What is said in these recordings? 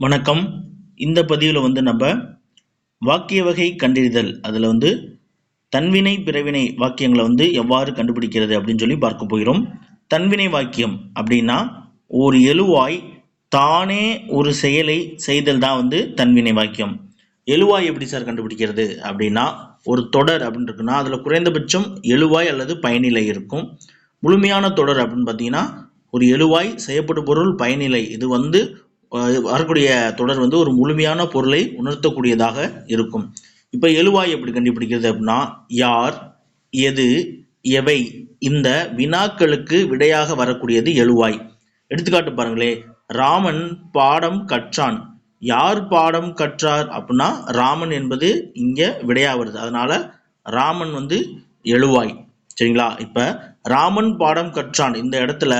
வணக்கம். இந்த பதிவில் வந்து நம்ம வாக்கிய வகை கண்டறிதல் அதில் வந்து தன்வினை பிறவினை வாக்கியங்களை வந்து எவ்வாறு கண்டுபிடிக்கிறது அப்படின்னு சொல்லி பார்க்க போகிறோம். தன்வினை வாக்கியம் அப்படின்னா ஒரு எழுவாய் தானே ஒரு செயலை செய்தல் தான் வந்து தன்வினை வாக்கியம். எழுவாய் எப்படி சார் கண்டுபிடிக்கிறது அப்படின்னா ஒரு தொடர் அப்படின்னு இருக்குன்னா அதில் குறைந்தபட்சம் எழுவாய் அல்லது பயனிலை இருக்கும். முழுமையான தொடர் அப்படின்னு பார்த்தீங்கன்னா ஒரு எழுவாய் செய்யப்படும் பொருள் பயனிலை இது வந்து வரக்கூடிய தொடர் வந்து ஒரு முழுமையான பொருளை உணர்த்தக்கூடியதாக இருக்கும். இப்போ எழுவாய் எப்படி கண்டுபிடிக்கிறது அப்படின்னா யார் எது எவை இந்த வினாக்களுக்கு விடையாக வரக்கூடியது எழுவாய். எடுத்துக்காட்டு பாருங்களே ராமன் பாடம் கற்றான். யார் பாடம் கற்றார் அப்படின்னா ராமன் என்பது இங்கே விடையா வருது. அதனால ராமன் வந்து எழுவாய். சரிங்களா? இப்போ ராமன் பாடம் கற்றான். இந்த இடத்துல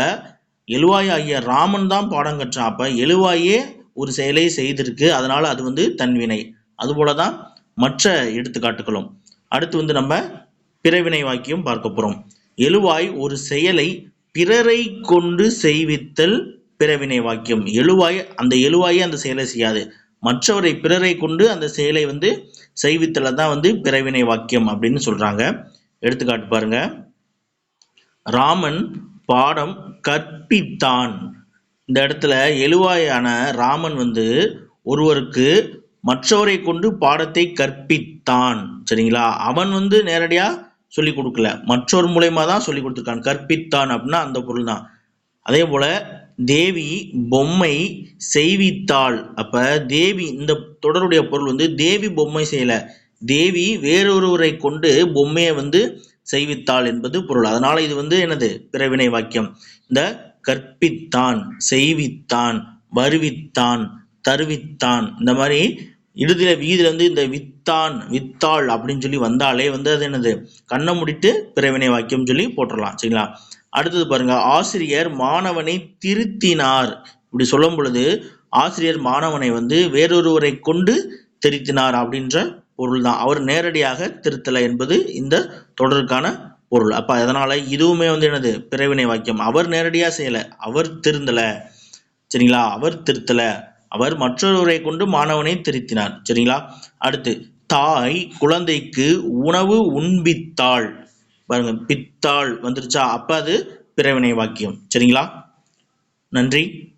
எழுவாய் ஆகிய ராமன் தான் பாடம் கற்றான் அப்போ எழுவாயே ஒரு செயலை செய்திருக்கு. அதனால அது வந்து தன்வினை அதுபோல தான் மற்ற எடுத்துக்காட்டுகளும். அடுத்து வந்து நம்ம பிறவினை வாக்கியம் பார்க்க போறோம். எழுவாய் ஒரு செயலை பிறரை கொண்டு செய்வித்தல் பிறவினை வாக்கியம். எழுவாய் அந்த எழுவாயே அந்த செயலை செய்யாது. மற்றவரை பிறரை கொண்டு அந்த செயலை வந்து செய்வித்தல தான் வந்து பிறவினை வாக்கியம் அப்படின்னு சொல்றாங்க. எடுத்துக்காட்டு பாருங்க. ராமன் பாடம் கற்பித்தான். இந்த இடத்துல எழுவாயான ராமன் வந்து ஒருவருக்கு மற்றவரை கொண்டு பாடத்தை கற்பித்தான். சரிங்களா? அவன் வந்து நேரடியாக சொல்லி கொடுக்கல. மற்றொரு மூலயமா தான் சொல்லி கொடுத்துருக்கான். கற்பித்தான் அப்படின்னா அந்த பொருள் தான் அதே போல தேவி பொம்மை செய்வித்தாள். அப்ப தேவி இந்த தொடருடைய பொருள் வந்து தேவி பொம்மை செய்யல. தேவி வேறொருவரை கொண்டு பொம்மையை வந்து செய்வித்தாள் என்பது பொருள். அதனால இது வந்து எனது பிறவினை வாக்கியம். இந்த கற்பித்தான் செய்வித்தான் வருவித்தான் தருவித்தான். இந்த மாதிரி இறுதியில வீதியில வந்து இந்த வித்தான் வித்தாள் அப்படின்னு சொல்லி வந்தாலே வந்து அது என்னது? கண்ணை மூடிட்டு பிறவினை வாக்கியம் சொல்லி போட்டுடலாம் சரிங்களா? அடுத்தது பாருங்க ஆசிரியர் மாணவனை திருத்தினார். இப்படி சொல்லும் பொழுது ஆசிரியர் மாணவனை வந்து வேறொருவரை கொண்டு திருத்தினார் அப்படின்ற பொருள் தான். அவர் நேரடியாக திருத்தலை என்பது இந்த தொடருக்கான பொருள். அப்ப அதனால இதுவுமே வந்து என்னது? பிறவினை வாக்கியம். அவர் நேரடியாக செய்யல. அவர் திருந்தல. சரிங்களா? அவர் திருத்தல. அவர் மற்றொருவரை கொண்டு மாணவனை திருத்தினார். சரிங்களா? அடுத்து தாய் குழந்தைக்கு உணவு உண்பித்தாள். பாருங்க பித்தாள் வந்துருச்சா? அப்ப அது பிறவினை வாக்கியம். சரிங்களா? நன்றி.